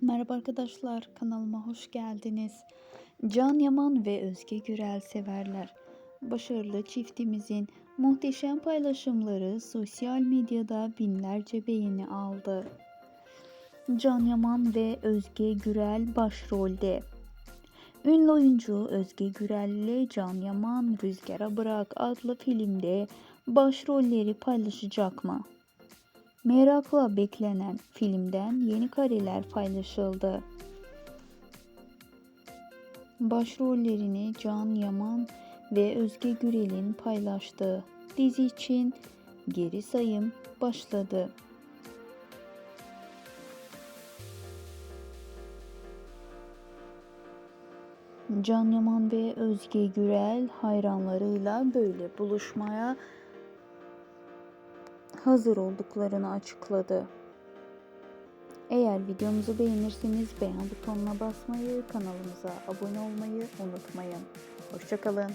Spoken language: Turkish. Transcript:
Merhaba arkadaşlar, kanalıma hoş geldiniz. Can Yaman ve Özge Gürel severler. Başarılı çiftimizin muhteşem paylaşımları sosyal medyada binlerce beğeni aldı. Can Yaman ve Özge Gürel başrolde. Ünlü oyuncu Özge Gürel ile Can Yaman Rüzgara Bırak adlı filmde başrolleri paylaşacak mı? Merakla beklenen filmden yeni kareler paylaşıldı. Başrollerini Can Yaman ve Özge Gürel'in paylaştığı dizi için geri sayım başladı. Can Yaman ve Özge Gürel hayranlarıyla böyle buluşmaya hazır olduklarını açıkladı. Eğer videomuzu beğenirseniz beğen butonuna basmayı, kanalımıza abone olmayı unutmayın. Hoşçakalın.